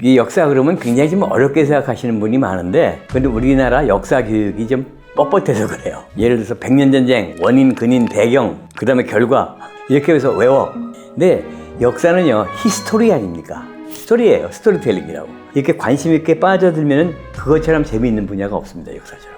이 역사 그러면 굉장히 좀 어렵게 생각하시는 분이 많은데 근데 우리나라 역사 교육이 좀 뻣뻣해서 그래요. 예를 들어서 백년 전쟁 원인, 근인, 배경, 그다음에 결과 이렇게 해서 외워. 근데 역사는요 히스토리 아닙니까? 스토리예요. 스토리텔링이라고. 이렇게 관심 있게 빠져들면은 그것처럼 재미있는 분야가 없습니다. 역사처럼.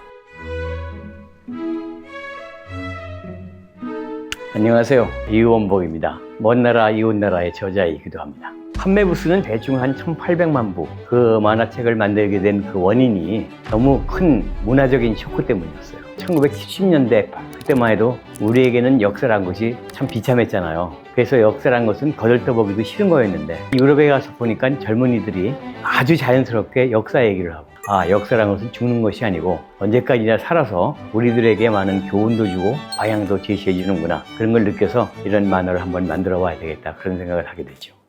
안녕하세요. 이원복입니다. 먼 나라 이웃 나라의 저자이기도 합니다. 판매 부수는 대충 한 1,800만 부. 그 만화책을 만들게 된 그 원인이 너무 큰 문화적인 쇼크 때문이었어요. 1970년대 그때만 해도 우리에게는 역사란 것이 참 비참했잖아요. 그래서 역사란 것은 거들떠보기도 싫은 거였는데 유럽에 가서 보니까 젊은이들이 아주 자연스럽게 역사 얘기를 하고 아 역사란 것은 죽는 것이 아니고 언제까지나 살아서 우리들에게 많은 교훈도 주고 방향도 제시해 주는구나 그런 걸 느껴서 이런 만화를 한번 만들어 봐야 되겠다 그런 생각을 하게 됐죠.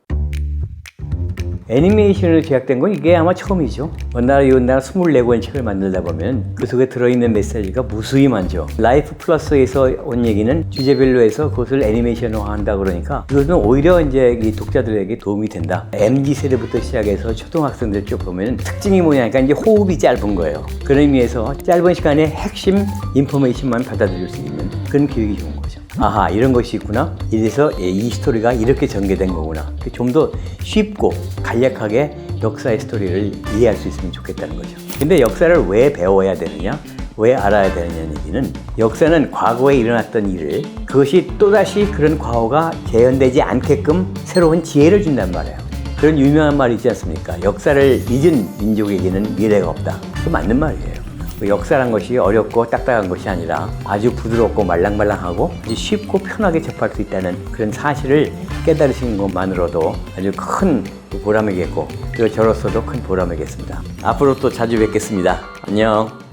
애니메이션으로 제작된 건 이게 아마 처음이죠. 원나라 이웃나라 24권 책을 만들다 보면 그 속에 들어있는 메시지가 무수히 많죠. 라이프 플러스에서 온 얘기는 주제별로 해서 그것을 애니메이션화 한다 그러니까 이것은 오히려 이제 이 독자들에게 도움이 된다. MZ 세대부터 시작해서 초등학생들 쭉 보면 특징이 뭐냐니까 이제 호흡이 짧은 거예요. 그런 의미에서 짧은 시간에 핵심 인포메이션만 받아들일 수 있는 그런 교육이 좋은 거죠. 아하 이런 것이 있구나. 이래서 이 스토리가 이렇게 전개된 거구나. 좀 더 쉽고 간략하게 역사의 스토리를 이해할 수 있으면 좋겠다는 거죠. 근데 역사를 왜 배워야 되느냐? 왜 알아야 되느냐는 얘기는 역사는 과거에 일어났던 일을 그것이 또다시 그런 과거가 재현되지 않게끔 새로운 지혜를 준단 말이에요. 그런 유명한 말이 있지 않습니까? 역사를 잊은 민족에게는 미래가 없다. 그 맞는 말이에요. 그 역사란 것이 어렵고 딱딱한 것이 아니라 아주 부드럽고 말랑말랑하고 아주 쉽고 편하게 접할 수 있다는 그런 사실을 깨달으신 것만으로도 아주 큰 보람이겠고 또 저로서도 큰 보람이겠습니다. 앞으로 또 자주 뵙겠습니다. 안녕.